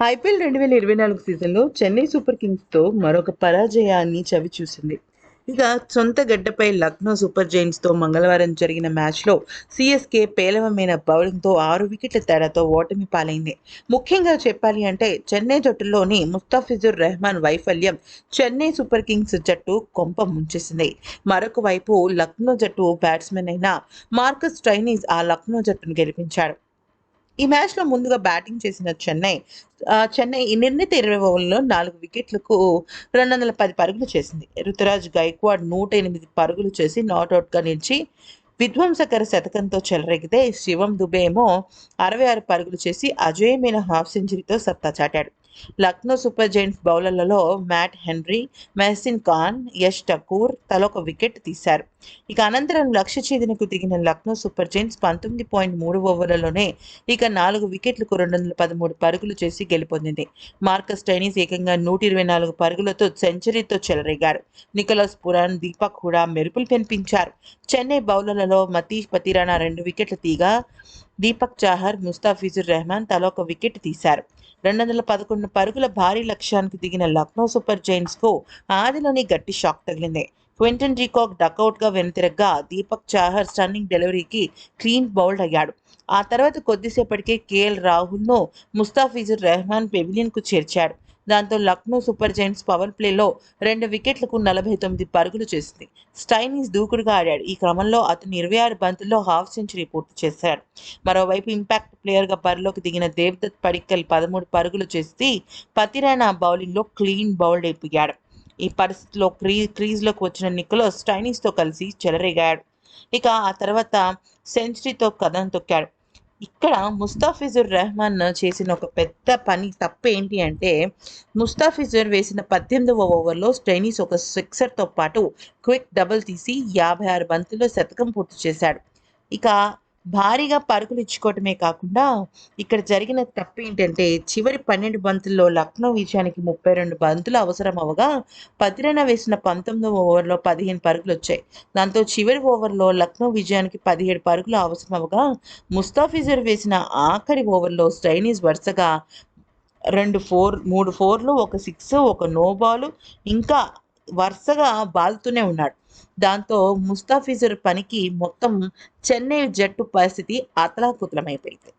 IPL రెండు వేల ఇరవై నాలుగు సీజన్లో చెన్నై సూపర్ కింగ్స్తో మరొక పరాజయాన్ని చవి చూసింది ఇక సొంత గడ్డపై లక్నో సూపర్ జైంట్స్తో మంగళవారం జరిగిన మ్యాచ్లో సిఎస్కే పేలవమైన బౌలింగ్తో ఆరు వికెట్ల తేడాతో ఓటమి పాలైంది. ముఖ్యంగా చెప్పాలి అంటే చెన్నై జట్టులోని ముస్తాఫిజుర్ రెహమాన్ వైఫల్యం చెన్నై సూపర్ కింగ్స్ జట్టు కొంప ముంచేసింది. మరొక వైపు లక్నో జట్టు బ్యాట్స్మెన్ అయిన మార్కస్ ట్రైనీస్ ఆ లక్నో జట్టును గెలిపించాడు. ఈ మ్యాచ్లో ముందుగా బ్యాటింగ్ చేసిన చెన్నై చెన్నై ఈ నిర్ణీత ఇరవై ఓవర్లలో నాలుగు వికెట్లకు రెండు వందల పది పరుగులు చేసింది. రుతురాజ్ గైక్వాడ్ నూట ఎనిమిది పరుగులు చేసి నాట్అవుట్గా నిలిచి విధ్వంసకర శతకంతో చెలరెగితే శివం దుబే ఏమో అరవై ఆరు పరుగులు చేసి అజయమైన హాఫ్ సెంచరీతో సత్తా చాటాడు. లక్నో సూపర్ జైంట్స్ బౌలర్లలో మ్యాట్ హెన్రీ మెహసిన్ ఖాన్ యష్ ఠకూర్ తలొక వికెట్ తీశారు. ఇక అనంతరం లక్ష్య చేదినకు దిగిన లక్నో సూపర్ జైంట్స్ పంతొమ్మిది పాయింట్ మూడు ఓవర్లలోనే ఇక నాలుగు వికెట్లకు రెండు వందల పదమూడు పరుగులు చేసి గెలుపొందింది. మార్కస్ టైనీస్ ఏకంగా నూట ఇరవై నాలుగు పరుగులతో సెంచరీతో చెలరేగారు నికోలస్ పురాన్ దీపక్ కూడా మెరుపులు కనిపించారు చెన్నై బౌలర్లలో మతీష్ పతిరాణా రెండు వికెట్లు తీగా దీపక్ చాహర్ ముస్తాఫిజుర్ రెహమాన్ ఒక వికెట్ తీశారు. రెండు వందల పదకొండు పరుగుల భారీ లక్ష్యానికి దిగిన లక్నో సూపర్ జైంట్స్కు ఆదిలోనే గట్టి షాక్ తగిలింది. క్వింటన్ రీకాక్ డకౌట్గా వెనుతిరగ్గా దీపక్ చాహర్ స్టన్నింగ్ డెలివరీకి క్లీన్ బౌల్డ్ అయ్యాడు. ఆ తర్వాత కొద్దిసేపటికే కేఎల్ రాహుల్ను ముస్తాఫిజుర్ రెహమాన్ పెవిలియన్కు చేర్చాడు. దాంతో లక్నో సూపర్ జైంట్స్ పవర్ ప్లేలో రెండు వికెట్లకు నలభై తొమ్మిది పరుగులు చేసింది. స్టైనీస్ దూకుడుగా ఆడాడు. ఈ క్రమంలో అతను ఇరవై ఆరు బంతుల్లో హాఫ్ సెంచరీ పూర్తి చేశాడు. మరోవైపు ఇంపాక్ట్ ప్లేయర్గా బరిలోకి దిగిన దేవ్దత్ పడిక్కల్ పదమూడు పరుగులు చేసి పతిరానా బౌలింగ్లో క్లీన్ బౌల్డ్ అయిపోయాడు. ఈ పరిస్థితిలో క్రీ క్రీజ్లోకి వచ్చిన నికోలస్ స్టైనీస్తో కలిసి చెలరేగాడు. ఇక ఆ తర్వాత సెంచరీతో కథను తొక్కాడు. ఇక్కడ ముస్తాఫిజుర్ రెహమాన్ చేసిన ఒక పెద్ద పని తప్పు ఏంటి అంటే ముస్తాఫిజుర్ వేసిన పద్దెనిమిదవ ఓవర్లో స్టైనీస్ ఒక సిక్సర్తో పాటు క్విక్ డబుల్ తీసి యాభై ఆరు బంతుల్లో శతకం పూర్తి చేశాడు. ఇక భారీగా పరుగులు ఇచ్చుకోవటమే కాకుండా ఇక్కడ జరిగిన తప్పు ఏంటంటే చివరి పన్నెండు బంతుల్లో లక్నో విజయానికి ముప్పై రెండు బంతులు అవసరం అవగా పదిరన వేసిన పంతొమ్మిదవ ఓవర్లో పదిహేను పరుగులు వచ్చాయి. దాంతో చివరి ఓవర్లో లక్నో విజయానికి పదిహేడు పరుగులు అవసరం అవగా ముస్తాఫిజర్ వేసిన ఆఖరి ఓవర్లో స్టైనీస్ వరుసగా రెండు ఫోర్ మూడు ఫోర్లు ఒక సిక్స్ ఒక నో బాల్ ఇంకా వరుసగా బాదుతూనే ఉన్నాడు. దాంతో ముస్తాఫిజర్ పనికి మొత్తం చెన్నై జట్టు పరిస్థితి అతలాకుతలమైపోయింది.